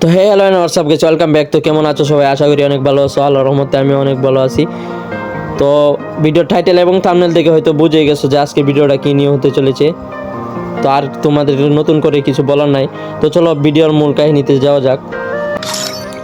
তো হে hello WhatsApp গেছে welcome back তো কেমন আছো সবাই? আশা করি অনেক ভালো আছো। আল্লাহর রহমতে আমি অনেক ভালো আছি। তো ভিডিওর টাইটেল এবং থামনেল দেখে হয়তো বুঝে গেছো যে আজকে ভিডিওটা কী নিয়ে হতে চলেছে। তো আর তোমাদের নতুন করে কিছু বলার নাই। তো চলো ভিডিওর মূল কাহিনীতে যাওয়া যাক।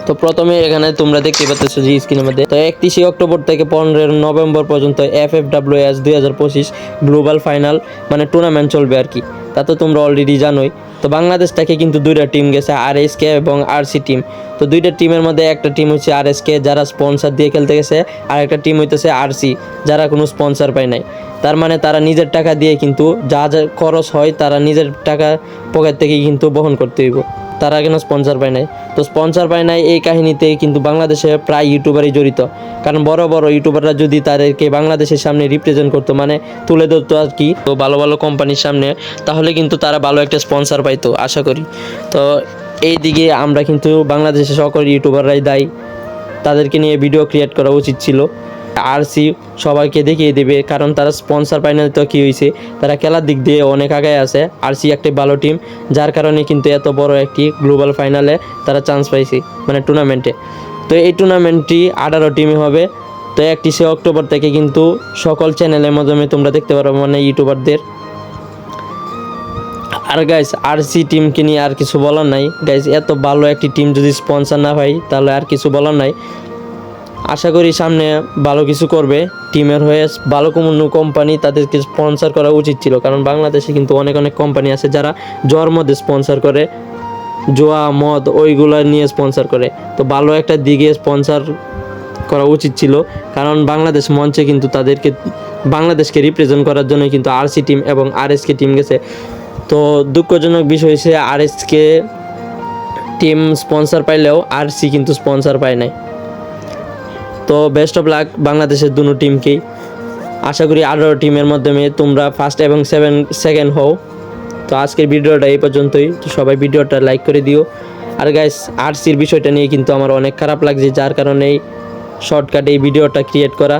তো প্রথমে এখানে তোমরা দেখতে পাচ্ছ যে স্ক্রিনের মধ্যে। তো একত্রিশে অক্টোবর থেকে পনেরো নভেম্বর পর্যন্ত এফ এফ ডাব্লিউ এস দুই হাজার পঁচিশ গ্লোবাল ফাইনাল মানে টুর্নামেন্ট চলবে আর কি। তা তো তোমরা অলরেডি জানোই। তো বাংলাদেশটাকে কিন্তু দুইটা টিম গেছে আর এস কে এবং আর সি টিম তো দুইটা টিমের মধ্যে একটা টিম হচ্ছে আর এস কে যারা স্পন্সার দিয়ে খেলতে গেছে, আর একটা টিম হইতেছে আর সি যারা কোনো স্পন্সার পায় নাই। তার মানে তারা নিজের টাকা দিয়ে কিন্তু যা যা খরচ হয়, তারা নিজের টাকা পকেট থেকে কিন্তু বহন করতে হইব। তারা কেন স্পন্সর পায় নাই। তো স্পন্সর পায় নাই এই কাহিনীতে কিন্তু বাংলাদেশে প্রায় ইউটিউবারই জড়িত। কারণ বড় বড় ইউটিউবাররা যদি তাদেরকে বাংলাদেশের সামনে রিপ্রেজেন্ট করতো মানে তুলে ধরতো আর কি, তো ভালো ভালো কোম্পানির সামনে, তাহলে কিন্তু তারা ভালো একটা স্পন্সর পাইতো, আশা করি। তো এই দিকে আমরা কিন্তু বাংলাদেশের সকল ইউটিউবাররাই দায়ী। তাদেরকে নিয়ে ভিডিও ক্রিয়েট করা উচিত ছিল। আর সি সবাইকে দেখিয়ে দেবে, কারণ তারা স্পন্সর পায় না তো কী হয়েছে তারা খেলার দিক দিয়ে অনেক আগে আছে। আর সি একটি ভালো টিম যার কারণে কিন্তু এত বড় একটি গ্লোবাল ফাইনালে তারা চান্স পাইছে মানে টুর্নামেন্টে তো এই টুর্নামেন্টটি আঠারো টিমে হবে, তো একত্রিশে অক্টোবর থেকে কিন্তু সকল চ্যানেলের মাধ্যমে তোমরা দেখতে পারো মানে ইউটিউবারদের আর গাইস আর সি টিমকে নিয়ে আর কিছু বলার নাই। গাইস এত ভালো একটি টিম যদি স্পন্সর না হয়, তাহলে আর কিছু বলার নাই। আশা করি সামনে ভালো কিছু করবে। টিমের হয়ে ভালো কোনো কোম্পানি তাদেরকে স্পন্সর করা উচিত ছিল। কারণ বাংলাদেশে কিন্তু অনেক অনেক কোম্পানি আছে যারা জ্বর মধ্যে স্পন্সর করে। জোয়া, মদ ওইগুলো নিয়ে স্পন্সর করে। তো ভালো একটা দিকে স্পন্সর করা উচিত ছিল। কারণ বাংলাদেশ মঞ্চে কিন্তু তাদেরকে, বাংলাদেশকে রিপ্রেজেন্ট করার জন্য কিন্তু আরসি টিম এবং আরএসকে টিম গেছে। তো দুঃখজনক বিষয় হচ্ছে আরএসকে টিম স্পন্সর পাইলেও আরসি কিন্তু স্পন্সর পায় নাই। তো বেস্ট অফ লাক বাংলাদেশের দুনো টিমকেই আশা করি আরও টিমের মাধ্যমে তোমরা ফার্স্ট এবং সেভেন সেকেন্ড হও। তো আজকের ভিডিওটা এই পর্যন্তই। তো সবাই ভিডিওটা লাইক করে দিও। আর গাইস আরসির বিষয়টা নিয়ে কিন্তু আমার অনেক খারাপ লাগছে, যার কারণেই শর্টকাটে এই ভিডিওটা ক্রিয়েট করা।